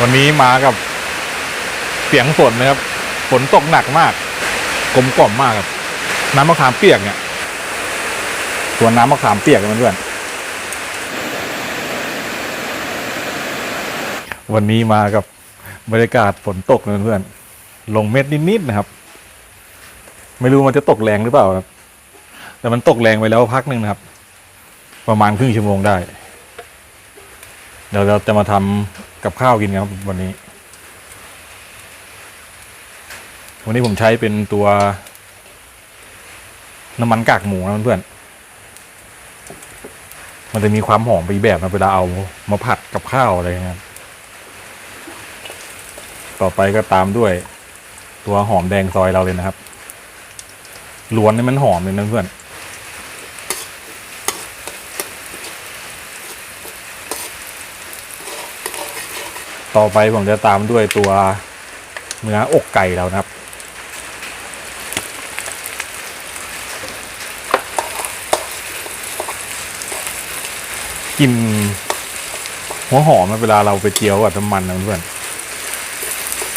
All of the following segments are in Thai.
วันนี้มากับเสียงฝนนะครับ ฝนตกหนักมาก กลมกล่อมมากครับ น้ำมะขามเปียกเนี่ยส่วนน้ำมะขามเปียกเพื่อนๆวันนี้มากับบรรยากาศฝนตกเพื่อนๆลงเม็ดนิดๆนะครับ ไม่รู้มันจะตกแรงหรือเปล่าครับ แต่มันตกแรงไปแล้วพักหนึ่งนะครับ ประมาณครึ่งชั่วโมงได้ เดี๋ยวเราจะมาทำ กับข้าวกินครับวันนี้ วันนี้ผมใช้เป็นตัว น้ำมันกากหมูนะเพื่อนมันจะมีความหอมไปแบบนะเวลาเอามาผัดกับข้าวอะไรเงี้ยต่อไปก็ตามด้วยตัวหอมแดงซอยเราเลยนะครับล้วนนี่มันหอมเลยนะเพื่อน ต่อไปผมจะตามด้วยตัวเนื้ออกไก่เรานะครับ กินหัวหอมเวลาเราไปเจียวกับน้ำมันนะเพื่อน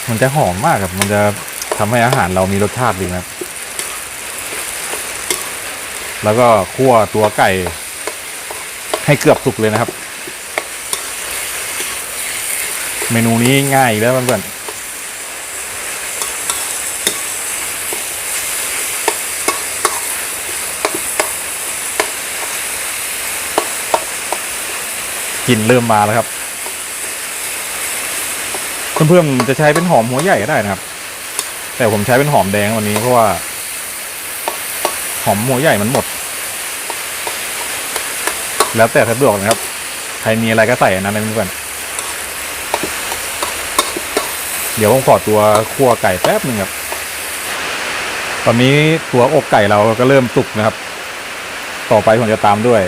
มันจะหอมมากครับ มันจะทำให้อาหารเรามีรสชาติดีนะครับ แล้วก็คั่วตัวไก่ให้เกือบสุกเลยนะครับ เมนูนี้ง่ายอีกแล้วเพื่อนๆกลิ่นเริ่มมาแล้วครับคเพื่อนๆจะใช้เป็นหอมหัวใหญ่ก็ได้นะครับ แต่ผมใช้เป็นหอมแดงวันนี้เพราะว่า หอมหัวใหญ่มันหมด แล้วแต่สะดวกนะครับ ใครมีอะไรก็ใส่อันนั้นเลยเพื่อนๆ เดี๋ยวผมขอตัวคั่วไก่แป๊บหนึ่งครับ ตอนนี้ตัวอกไก่เราก็เริ่มสุกนะครับ ต่อไปผมจะตามด้วย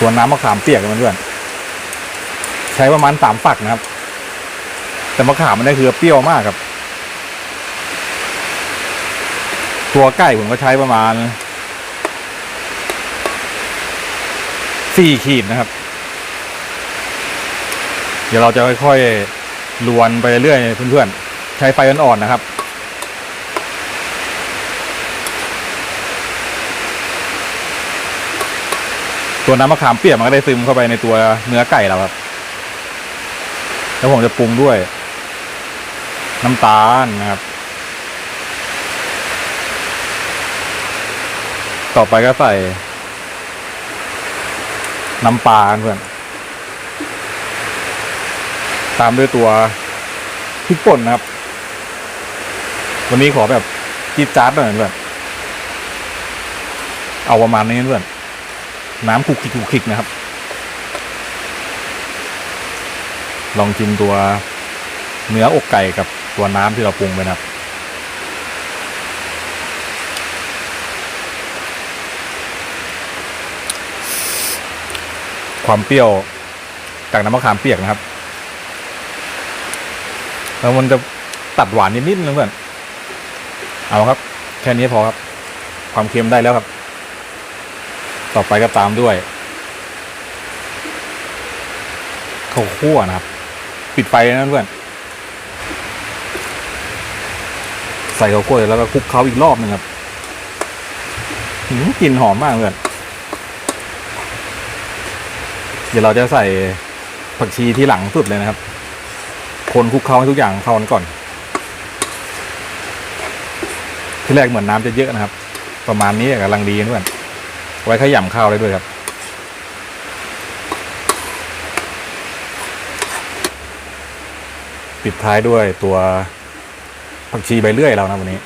ตัวน้ำมะขามเปียกนะเพื่อนใช้ประมาณสามฝักนะครับ แต่มะขามมันได้คือเปรี้ยวมากครับ ตัวไก่ผมก็ใช้ประมาณสี่ขีดนะครับ ดี๋ยวเราจะค่อยๆลวนไปเรื่อยๆเพื่อนๆ ใช้ไฟอ่อนๆนะครับ ตัวน้ำมะขามเปียกมันก็ได้ซึมเข้าไปในตัวเนื้อไก่เราครับ แล้วผมจะปรุงด้วย น้ำตาลนะครับ ต่อไปก็ใส่ น้ำปลาเพื่อน ตามด้วยตัวพริกป่นนะครับ วันนี้ขอแบบจี๊ดจ๊าดหน่อยเพื่อนเอาประมาณนี้เพื่อนน้ำคุกคิกคุกคิกนะครับ ลองชิมตัวเนื้ออกไก่กับตัวน้ำที่เราปรุงไปนะครับความเปรี้ยวจากน้ำมะขามเปียกนะครับ แล้วมันจะตัดหวานนิดๆนะเพื่อนเอาครับ แค่นี้พอครับ ความเค็มได้แล้วครับ ต่อไปก็ตามด้วยข้าวคั่วนะครับ ปิดไฟนะเพื่อนใส่ข้าวคั่วแล้วก็คลุกเคล้าอีกรอบหนึ่งครับหืมกลิ่นหอมมากเพื่อนเดี๋ยวเราจะใส่ผักชีที่หลังสุดเลยนะครับ คนคลุกเคล้าให้ทุกอย่างเข้ากันก่อน ที่แรกเหมือนน้ำจะเยอะนะครับ ประมาณนี้กำลังดีนะเพื่อนไว้ขยำข้าวได้ด้วยครับ ปิดท้ายด้วยตัวผักชีใบเลื่อยเรานะวันนี้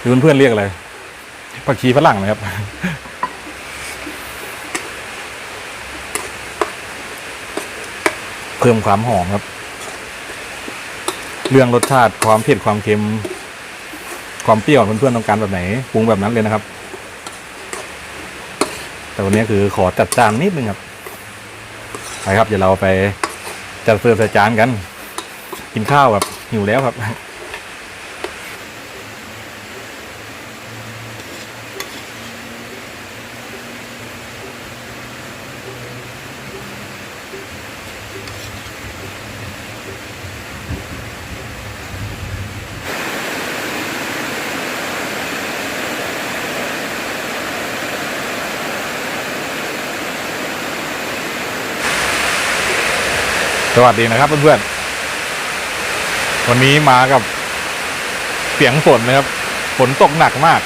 หรือเพื่อนๆเรียกอะไรผักชีฝรั่งนะครับ เพิ่มความหอมครับ เรื่องรสชาติความเผ็ดความเค็ม ความเปรี้ยวเพื่อนๆต้องการแบบไหนปรุงแบบนั้นเลยนะครับ แต่วันนี้คือขอจัดจานนิดนึงครับไปครับเดี๋ยวเราไปจัดเสิร์ฟใส่จานกัน กินข้าวแบบหิวแล้วครับ สวัสดีนะครับเพื่อนๆ วันนี้มากับเสียงฝนนะครับ ฝนตกหนักมาก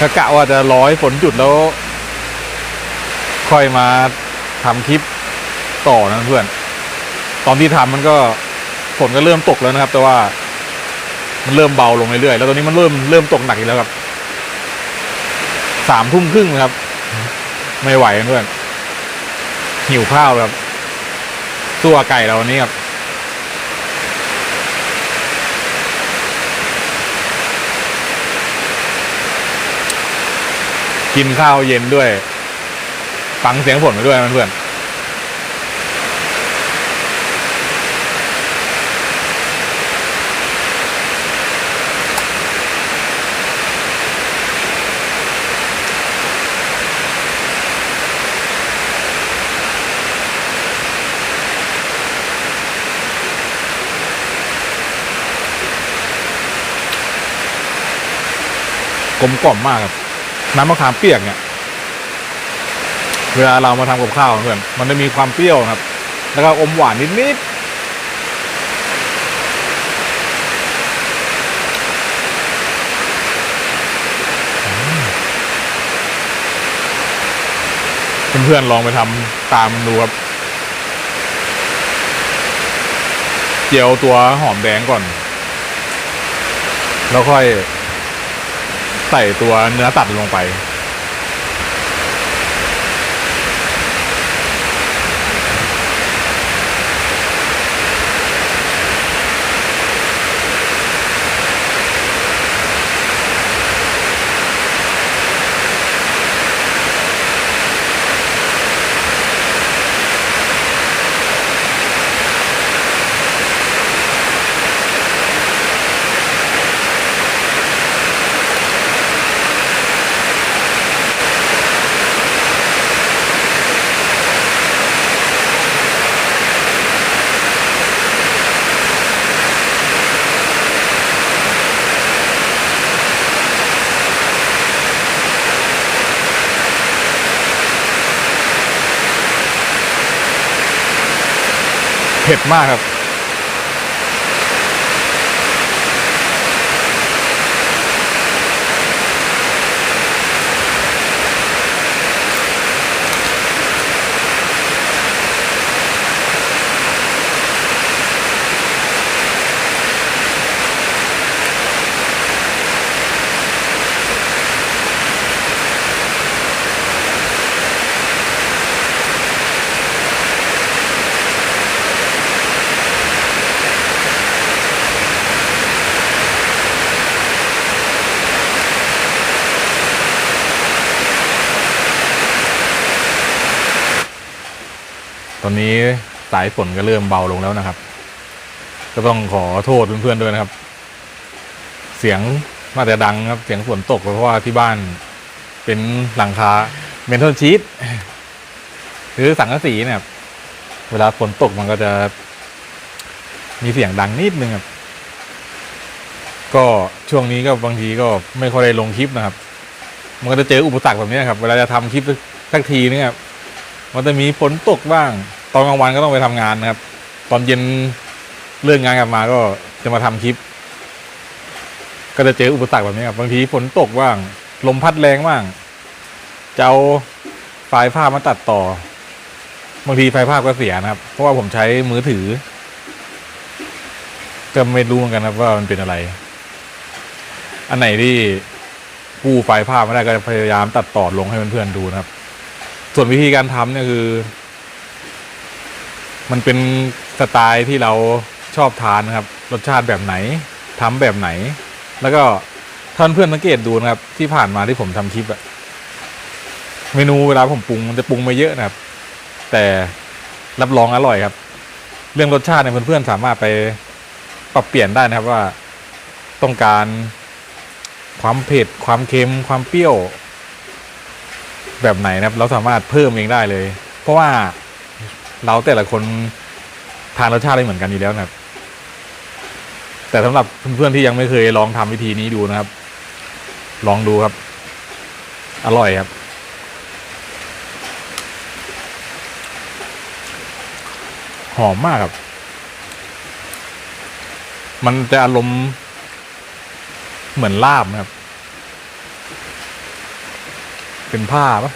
กะกะว่าจะร้อยฝนหยุดแล้ว ค่อยมาทำคลิปต่อนะเพื่อน ตอนที่ทำมันก็ฝนก็เริ่มตกแล้วนะครับ แต่ว่ามันเริ่มเบาลงเรื่อยๆ แล้วตอนนี้มันเริ่มเริ่มตกหนักอีกแล้วครับ สามทุ่มครึ่งนะครับ ไม่ไหวเพื่อนหิวข้าวครับ ตัวไก่เราวันนี้ครับกินข้าวเย็นด้วย ฟังเสียงฝนไปด้วยเพื่อน กลมกล่อมมากครับน้ำมะขามเปียกเนี่ย เวลาเรามาทำกับข้าวเพื่อนมันจะมีความเปรี้ยวนะครับ แล้วก็อมหวานนิดๆเพื่อนๆลองไปทำตามดูครับเจียวตัวหอมแดงก่อน แล้วค่อย ใส่ตัวเนื้อตัดลงไป ผ็ดมากครับ อนนี้สายฝนก็เริ่มเบาลงแล้วนะครับ ก็ต้องขอโทษเพื่อนๆด้วยนะครับ เสียงมาแต่ดังครับ เสียงฝนตกเพราะว่าที่บ้านเป็นหลังคาเมนทัลชีตหรือสังกะสีเนี่ยเวลาฝนตกมันก็จะมีเสียงดังนิดนึงครับ ก็ช่วงนี้ก็บางทีก็ไม่ค่อยได้ลงคลิปนะครับ มันก็จะเจออุปสรรคแบบนี้ครับ เวลาจะทำคลิปสักทีเนี่ยครับมันจะมีฝนตกบ้าง อนกลางวันก็ต้องไปทำงานนะครับ ตอนเย็นเลิกงานกลับมาก็จะมาทำคลิป ก็จะเจออุปสรรคแบบนี้ครับบางทีฝนตกบ้าง ลมพัดแรงบ้างจะเอาไฟล์ภาพมาตัดต่อ บางทีไฟล์ภาพก็เสียนะครับ เพราะว่าผมใช้มือถือ ก็ไม่รู้เหมือนกันครับว่ามันเป็นอะไร อันไหนที่กู้ไฟล์ภาพไม่ได้ก็จะพยายามตัดต่อลงให้เพื่อนๆดูนะครับ ส่วนวิธีการทำเนี่ยคือ มันเป็นสไตล์ที่เราชอบทานนะครับ รสชาติแบบไหนทำแบบไหน แล้วก็ท่านเพื่อนสังเกตดูนะครับ ที่ผ่านมาที่ผมทำคลิปอะเมนูเวลาผมปรุงมันจะปรุงมาเยอะนะครับ แต่รับรองอร่อยครับ เรื่องรสชาติเนี่ยเพื่อนๆสามารถไปปรับเปลี่ยนได้นะครับว่าต้องการความเผ็ดความเค็มความเปรี้ยว แบบไหนนะครับ เราสามารถเพิ่มเองได้เลย เพราะว่า เราแต่ละคนทานรสชาติไม่เหมือนกันอยู่แล้วนะครับ แต่สำหรับเพื่อนๆที่ยังไม่เคยลองทำวิธีนี้ดูนะครับ ลองดูครับ อร่อยครับ หอมมากครับ มันจะอารมณ์เหมือนลาบนะครับ เป็นผ้าปะ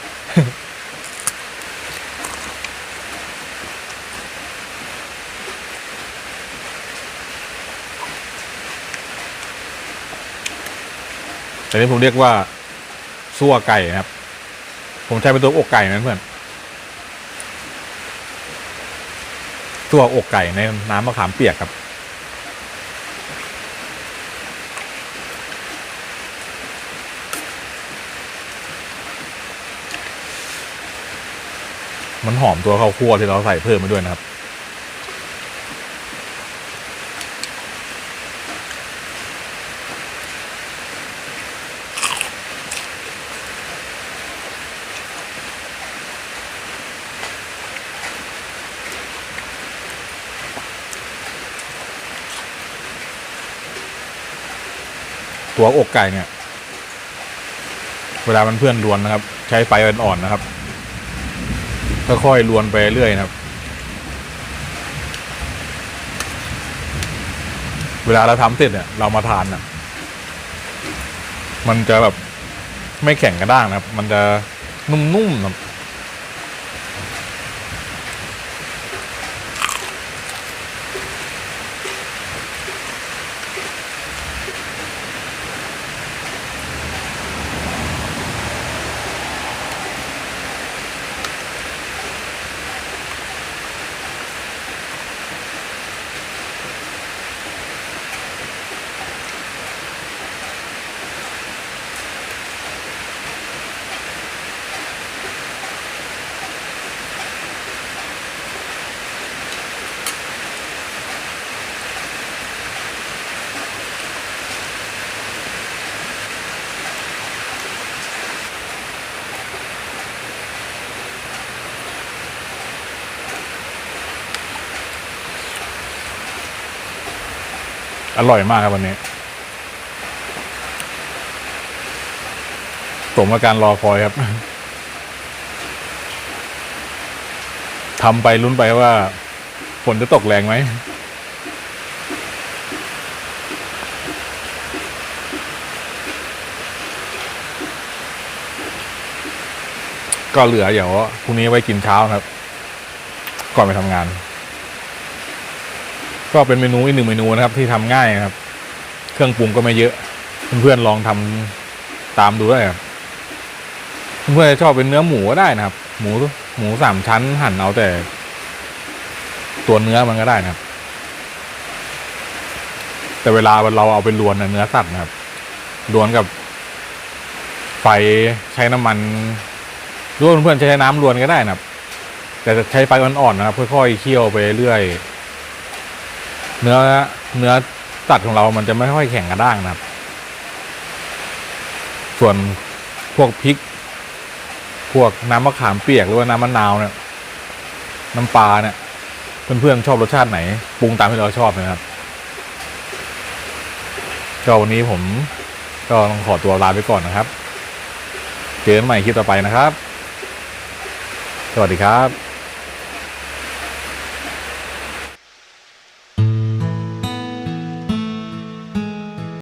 แต่นี้ผมเรียกว่าซั่วไก่นะครับ ผมใช้เป็นตัวอกไก่นะเพื่อนซั่วอกไก่ในน้ำมะขามเปียกครับมันหอมตัวข้าวคั่วที่เราใส่เพิ่มมาด้วยนะครับ ตัวอกไก่เนี่ย เวลามันเพื่อนรวนนะครับ ใช้ไฟอ่อนๆนะครับค่อยๆรวนไปเรื่อยนะครับ เวลาเราทำเสร็จเนี่ย เรามาทานน่ะ มันจะแบบไม่แข็งกระด้างนะครับ มันจะนุ่มๆนะ อร่อยมากครับวันนี้สมกับการรอคอยครับทำไปลุ้นไปว่าฝนจะตกแรงไหมก็เหลือเดี๋ยวพรุ่งนี้ไว้กินเช้าครับ ก่อนไปทำงาน ก็เป็นเมนูอีกหนึ่งเมนูนะครับที่ทำง่ายนะครับ เครื่องปรุงก็ไม่เยอะ เพื่อนๆลองทำตามดูได้ครับเพื่อนๆจะชอบเป็นเนื้อหมูก็ได้นะครับ หมูหมูสามชั้นหั่นเอาแต่ ตัวเนื้อมันก็ได้นะครับ แต่เวลาเราเอาไปลวนนะเนื้อสัตว์นะครับลวนกับ ไฟใช้น้ำมันรือว่าเพื่อนๆใช้น้ำลวนก็ได้นะครับ แต่จะใช้ไฟอ่อนๆนะครับค่อยๆเคี่ยวไปเรื่อย เนื้อเนื้อตัดของเรามันจะไม่ค่อยแข็งกระด้างนะครับ ส่วนพวกพริก พวกน้ำมะขามเปียกหรือว่าน้ำมะนาวเนี่ย น้ำปลาเนี่ย เพื่อนๆชอบรสชาติไหนปรุงตามที่เราชอบนะครับก็วันนี้ผมก็ต้องขอตัวลาไปก่อนนะครับ เจอกันใหม่คลิปต่อไปนะครับ สวัสดีครับ